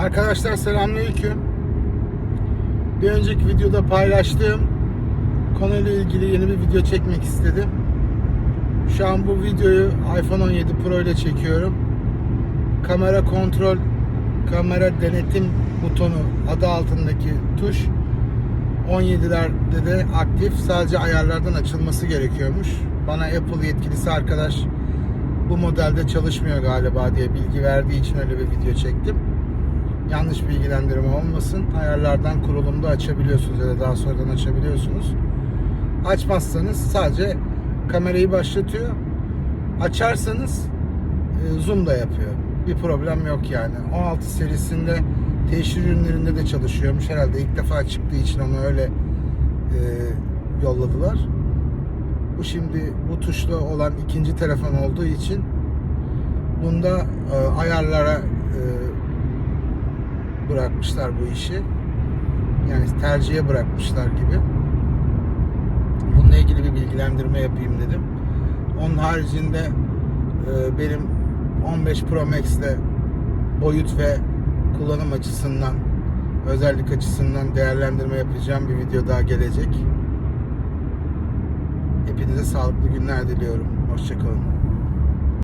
Arkadaşlar selamünaleyküm. Bir önceki videoda paylaştığım konuyla ilgili yeni bir video çekmek istedim. Şu an bu videoyu iPhone 17 Pro ile çekiyorum. Kamera kontrol, kamera denetim butonu adı altındaki tuş 17'lerde de aktif. Sadece ayarlardan açılması gerekiyormuş. Bana Apple yetkilisi arkadaş bu modelde çalışmıyor galiba diye bilgi verdiği için öyle bir video çektim. Yanlış bilgilendirme olmasın. Ayarlardan kurulumda açabiliyorsunuz ya da daha sonradan açabiliyorsunuz. Açmazsanız sadece kamerayı başlatıyor. Açarsanız e, zoom da yapıyor. Bir problem yok yani. 16 serisinde teşhir ürünlerinde de çalışıyormuş. Herhalde ilk defa çıktığı için onu öyle e, yolladılar. Bu şimdi bu tuşlu olan ikinci telefon olduğu için bunda e, ayarlara e, bırakmışlar bu işi. Yani tercihe bırakmışlar gibi. Bununla ilgili bir bilgilendirme yapayım dedim. Onun haricinde e, benim 15 Pro Max ile boyut ve kullanım açısından özellik açısından değerlendirme yapacağım bir video daha gelecek. Hepinize sağlıklı günler diliyorum. Hoşçakalın.